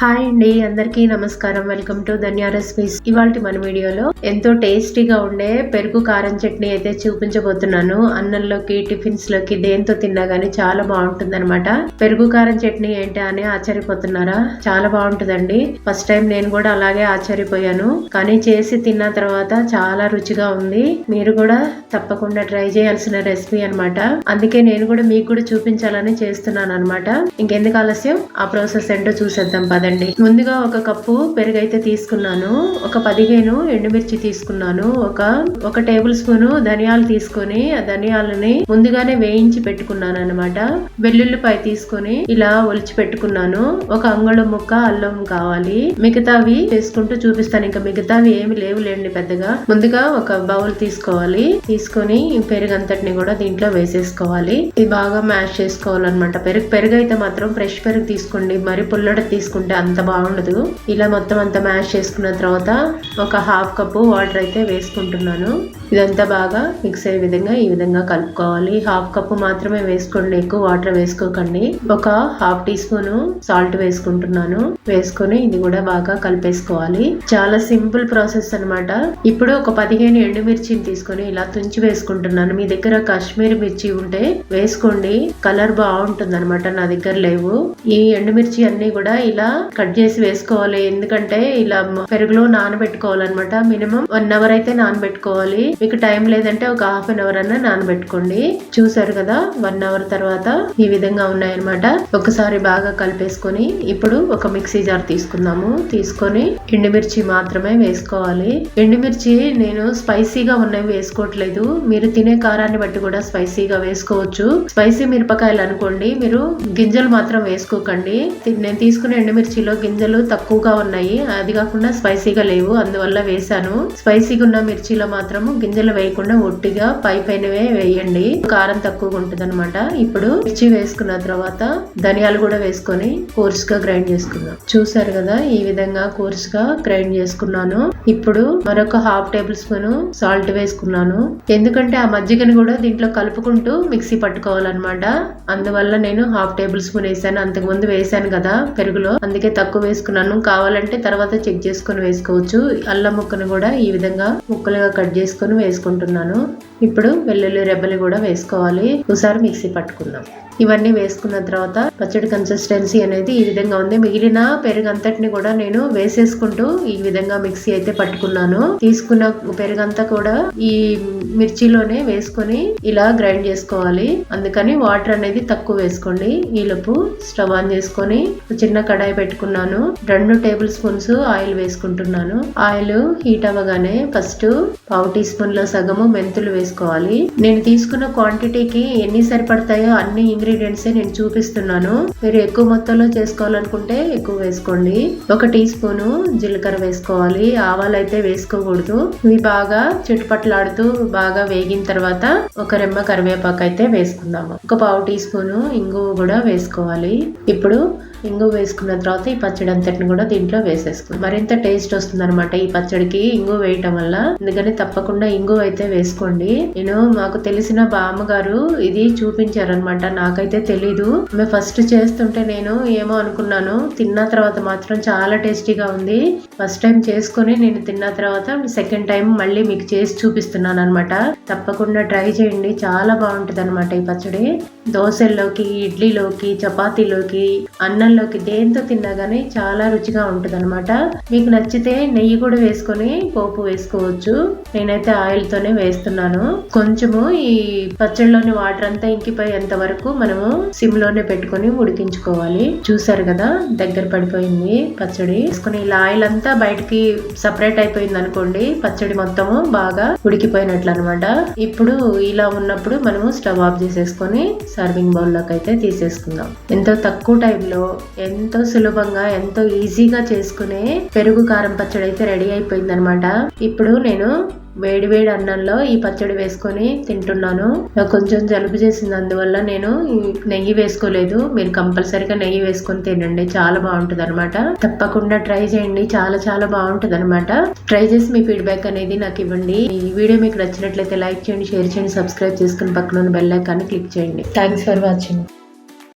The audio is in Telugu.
హాయ్ అండి అందరికీ నమస్కారం. వెల్కమ్ టు ధన్యా రెసిపీస్ ఇవాళ మన వీడియోలో ఎంతో టేస్టీగా ఉండే పెరుగు కారం చట్నీ అయితే చూపించబోతున్నాను. అన్నంలోకి టిఫిన్స్లోకి దేంతో తిన్నా గానీ చాలా బాగుంటుంది అనమాట పెరుగు కారం చట్నీ ఏంటి అని ఆశ్చర్యపోతున్నారా? చాలా బాగుంటుందండి. ఫస్ట్ టైం నేను కూడా అలాగే ఆశ్చర్యపోయాను. కానీ చేసి తిన్న తర్వాత చాలా రుచిగా ఉంది. మీరు కూడా తప్పకుండా ట్రై చేయాల్సిన రెసిపీ అనమాట అందుకే నేను కూడా మీకు కూడా చూపించాలని చేస్తున్నాను అనమాట ఇంకెందుకు ఆలస్యం? ఆ ప్రాసెస్ ఏంటో చూసేద్దాం పద. కాదండి. ముందుగా ఒక కప్పు పెరుగు అయితే తీసుకున్నాను. ఒక పదిహేను ఎండుమిర్చి తీసుకున్నాను. ఒక ఒక టేబుల్ స్పూన్ ధనియాలు తీసుకొని ఆ ధనియాలని ముందుగానే వేయించి పెట్టుకున్నాను అనమాట వెల్లుల్లిపాయ తీసుకొని ఇలా ఒలిచి పెట్టుకున్నాను. ఒక అంగుళం ముక్క అల్లం కావాలి. మిగతావి చేసుకుంటూ చూపిస్తాను. ఇంకా మిగతావి ఏమి లేవులేండి పెద్దగా. ముందుగా ఒక బౌల్ తీసుకోవాలి. తీసుకొని పెరుగు అంతటిని కూడా దీంట్లో వేసేసుకోవాలి. ఇది బాగా మ్యాష్ చేసుకోవాలన్నమాట. పెరుగు పెరుగు అయితే మాత్రం ఫ్రెష్ పెరుగు తీసుకోండి. మరి పుల్లడ తీసుకుంటే అంత బాగుండదు. ఇలా మొత్తం అంతా మ్యాష్ చేసుకున్న తర్వాత ఒక హాఫ్ కప్పు వాటర్ అయితే వేసుకుంటున్నాను. ఇదంతా బాగా మిక్స్ అయ్యే విధంగా ఈ విధంగా కలుపుకోవాలి. హాఫ్ కప్పు మాత్రమే వేసుకోండి. ఎక్కువ వాటర్ వేసుకోకండి. ఒక హాఫ్ టీ స్పూన్ సాల్ట్ వేసుకుంటున్నాను. వేసుకొని ఇది కూడా బాగా కలిపేసుకోవాలి. చాలా సింపుల్ ప్రాసెస్ అనమాట ఇప్పుడు ఒక పదిహేను ఎండుమిర్చిని తీసుకొని ఇలా తుంచి వేసుకుంటున్నాను. మీ దగ్గర కాశ్మీర్ మిర్చి ఉంటే వేసుకోండి. కలర్ బాగుంటుంది అనమాట నా దగ్గర లేవు. ఈ ఎండుమిర్చి అన్ని కూడా ఇలా కట్ చేసి వేసుకోవాలి. ఎందుకంటే ఇలా పెరుగులో నానబెట్టుకోవాలన్నమాట. మినిమం వన్ అవర్ అయితే నానబెట్టుకోవాలి. మీకు టైం లేదంటే ఒక హాఫ్ అన్ అవర్ అన్న నానబెట్టుకోండి. చూసారు కదా వన్ అవర్ తర్వాత ఈ విధంగా ఉన్నాయన్నమాట. ఒకసారి బాగా కలిపేసుకొని ఇప్పుడు ఒక మిక్సీ జార్ తీసుకుందాము. తీసుకొని ఎండుమిర్చి మాత్రమే వేసుకోవాలి. ఎండుమిర్చి నేను స్పైసీగా ఉన్నవి వేసుకోవట్లేదు. మీరు తినే కారాన్ని బట్టి కూడా స్పైసీగా వేసుకోవచ్చు. స్పైసీ మిరపకాయలు అనుకోండి మీరు గింజలు మాత్రం వేసుకోకండి. నేను తీసుకునే ఎండుమిర్చిలో గింజలు తక్కువగా ఉన్నాయి. అది కాకుండా స్పైసీగా లేవు అందువల్ల వేసాను స్పైసీగా ఉన్న మిర్చిలో మాత్రము గింజలు వేయకుండా ఒట్టిగా పై పైనవే వేయండి. కారం తక్కువగా ఉంటుంది అనమాట ఇప్పుడు మిర్చి వేసుకున్న తర్వాత ధనియాలు కూడా వేసుకొని కోర్స్గా గ్రైండ్ చేసుకుందాం. చూసారు కదా ఈ విధంగా కోర్సుగా గ్రైండ్ చేసుకున్నాను. ఇప్పుడు మరొక హాఫ్ టేబుల్ స్పూన్ సాల్ట్ వేసుకున్నాను. ఎందుకంటే ఆ మజ్జిగని కూడా దీంట్లో కలుపుకుంటూ మిక్సీ పట్టుకోవాలన్నమాట. అందువల్ల నేను హాఫ్ టేబుల్ స్పూన్ వేసాను. అంతకు ముందు వేసాను కదా పెరుగులో. అందుకే తక్కువ వేసుకున్నాను. కావాలంటే తర్వాత చెక్ చేసుకొని వేసుకోవచ్చు. అల్లం ముక్కను కూడా ఈ విధంగా ముక్కలుగా కట్ చేసుకొని వేసుకుంటున్నాను. ఇప్పుడు వెల్లుల్లి రెబ్బలు కూడా వేసుకోవాలి. ఒకసారి మిక్సీ పట్టుకుందాం. ఇవన్నీ వేసుకున్న తర్వాత పచ్చడి కన్సిస్టెన్సీ అనేది ఈ విధంగా ఉంది. మిగిలిన పెరుగంతటిని కూడా నేను వేసేసుకుంటూ ఈ విధంగా మిక్సీ అయితే పట్టుకున్నాను. తీసుకున్న పెరుగంతా కూడా ఈ మిర్చిలోనే వేసుకొని ఇలా గ్రైండ్ చేసుకోవాలి. అందుకని వాటర్ అనేది తక్కువ వేసుకోండి. ఈలోపు స్టవ్ ఆన్ చేసుకొని చిన్న కడాయి పెట్టుకున్నాను. రెండు టేబుల్ స్పూన్స్ ఆయిల్ వేసుకుంటున్నాను. ఆయిల్ హీట్ అవ్వగానే ఫస్ట్ పావు టీ స్పూన్ లో సగము మెంతులు వేసుకోవాలి. నేను తీసుకున్న క్వాంటిటీకి ఎన్ని సరిపడతాయో అన్ని ఇంగ్రీడియంట్సే నేను చూపిస్తున్నాను. మీరు ఎక్కువ మొత్తంలో చేసుకోవాలనుకుంటే ఎక్కువ వేసుకోండి. ఒక టీ స్పూను జీలకర్ర వేసుకోవాలి. ఆవాలు అయితే వేసుకోకూడదు. ఇవి బాగా చుట్టుపట్లాడుతూ బాగా వేగిన తర్వాత ఒక రెమ్మ కరివేపాకు అయితే వేసుకుందాము. ఒక పావు టీ స్పూను ఇంగువ కూడా వేసుకోవాలి. ఇప్పుడు ఇంగు వేసుకున్న తర్వాత ఈ పచ్చడి అంతటిని కూడా దీంట్లో వేసేసుకుందాం. మరింత టేస్ట్ వస్తుంది అనమాట ఈ పచ్చడికి ఇంగు వేయటం వల్ల. అందుకని తప్పకుండా ఇంగు అయితే వేసుకోండి. నేను మాకు తెలిసిన బామ్మగారు ఇది చూపించారనమాట నాకైతే తెలీదు. మేము ఫస్ట్ చేస్తుంటే నేను ఏమో అనుకున్నాను. తిన్న తర్వాత మాత్రం చాలా టేస్టీగా ఉంది. ఫస్ట్ టైం చేసుకొని నేను తిన్న తర్వాత సెకండ్ టైం మళ్ళీ మీకు చేసి చూపిస్తున్నాను అనమాట తప్పకుండా ట్రై చేయండి. చాలా బాగుంటుంది అనమాట ఈ పచ్చడి. దోశల్లోకి ఇడ్లీలోకి చపాతీలోకి అన్నంలోకి దేంతో తిన్నా కానీ చాలా రుచిగా ఉంటుంది అనమాట మీకు నచ్చితే నెయ్యి కూడా వేసుకొని పోపు వేసుకోవచ్చు. నేనైతే ఆయిల్ తోనే వేస్తున్నాను. కొంచెము ఈ పచ్చడిలోని వాటర్ అంతా ఇంకిపోయేంత వరకు మనము సిమ్లోనే పెట్టుకొని ఉడికించుకోవాలి. చూసారు కదా దగ్గర పడిపోయింది పచ్చడి. వేసుకుని ఇలా ఆయిల్ అంతా బయటకి సపరేట్ అయిపోయింది అనుకోండి పచ్చడి మొత్తము బాగా ఉడికిపోయినట్లు అనమాట ఇప్పుడు ఇలా ఉన్నప్పుడు మనము స్టవ్ ఆఫ్ చేసేసుకొని సర్వింగ్ బౌల్లోకి అయితే తీసేసుకుందాం. ఎంతో తక్కువ టైంలో ఎంతో సులభంగా ఎంతో ఈజీగా చేసుకునే పెరుగు కారం పచ్చడి అయితే రెడీ అయిపోయింది అనమాట ఇప్పుడు నేను వేడి వేడి అన్నంలో ఈ పచ్చడి వేసుకొని తింటున్నాను. కొంచెం జలుబు చేసింది అందువల్ల నేను నెయ్యి వేసుకోలేదు. మీరు కంపల్సరీగా నెయ్యి వేసుకొని తినండి చాలా బాగుంటుంది అనమాట తప్పకుండా ట్రై చేయండి చాలా చాలా బాగుంటుంది అనమాట ట్రై చేసి మీ ఫీడ్బ్యాక్ అనేది నాకు ఇవ్వండి. ఈ వీడియో మీకు నచ్చినట్లయితే లైక్ చేయండి షేర్ చేయండి సబ్స్క్రైబ్ చేసుకుని పక్కన బెల్ ఐకాన్ని క్లిక్ చేయండి. Thanks for watching.